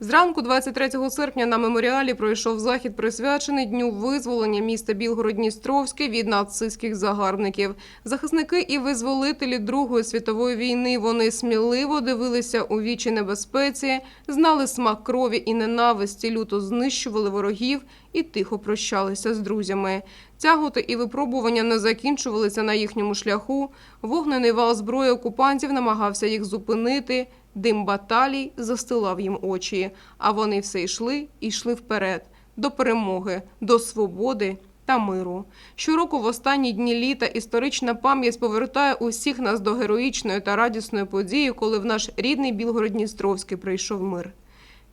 Зранку 23 серпня на меморіалі пройшов захід, присвячений дню визволення міста Білгород-Дністровське від нацистських загарбників. Захисники і визволителі Другої світової війни вони сміливо дивилися у вічі небезпеці, знали смак крові і ненависті, люто знищували ворогів і тихо прощалися з друзями. Тяготи і випробування не закінчувалися на їхньому шляху. Вогнений вал зброї окупантів намагався їх зупинити. Дим баталій застилав їм очі, а вони все йшли і йшли вперед до перемоги, до свободи та миру. Щороку в останні дні літа історична пам'ять повертає усіх нас до героїчної та радісної події, коли в наш рідний Білгород-Дністровський прийшов мир.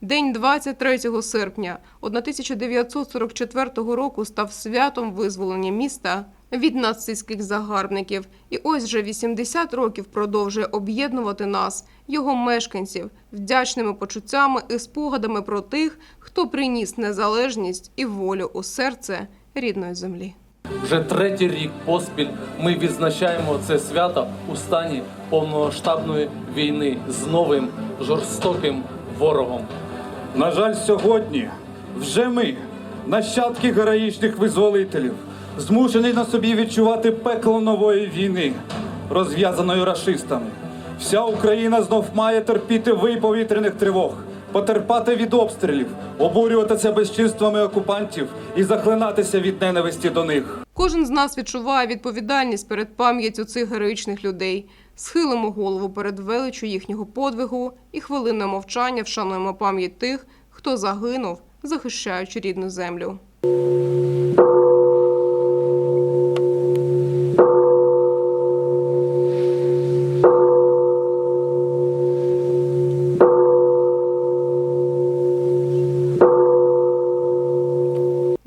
День 23 серпня 1944 року став святом визволення міста від нацистських загарбників. І ось вже 80 років продовжує об'єднувати нас, його мешканців, вдячними почуттями і спогадами про тих, хто приніс незалежність і волю у серце рідної землі. Вже третій рік поспіль ми відзначаємо це свято у стані повномасштабної війни з новим жорстоким ворогом. На жаль, сьогодні вже ми, нащадки героїчних визволителів, змушені на собі відчувати пекло нової війни, розв'язаної рашистами. Вся Україна знов має терпіти вий повітряних тривог, потерпати від обстрілів, обурюватися безчинствами окупантів і захлинатися від ненависті до них. Кожен з нас відчуває відповідальність перед пам'яттю цих героїчних людей. Схилимо голову перед величю їхнього подвигу і хвилинне мовчання вшануємо пам'ять тих, хто загинув, захищаючи рідну землю.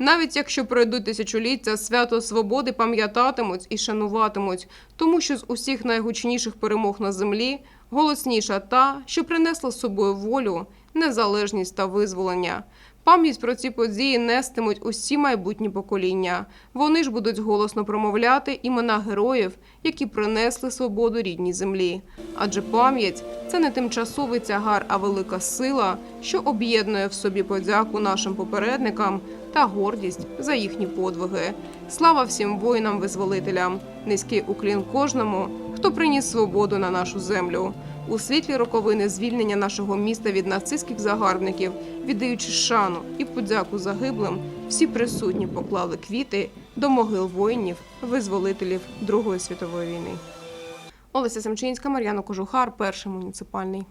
Навіть якщо пройдуть тисячоліття, свято свободи пам'ятатимуть і шануватимуть, тому що з усіх найгучніших перемог на землі голосніша та, що принесла з собою волю, незалежність та визволення. Пам'ять про ці події нестимуть усі майбутні покоління. Вони ж будуть голосно промовляти імена героїв, які принесли свободу рідній землі. Адже пам'ять це не тимчасовий тягар, а велика сила, що об'єднує в собі подяку нашим попередникам та гордість за їхні подвиги. Слава всім воїнам-визволителям! Низький уклін кожному, хто приніс свободу на нашу землю. У світлі роковини звільнення нашого міста від нацистських загарбників, віддаючи шану і подяку загиблим, всі присутні поклали квіти до могил воїнів, визволителів Другої світової війни. Олеся Семчинська, Мар'яна Кожухар, перший муніципальний.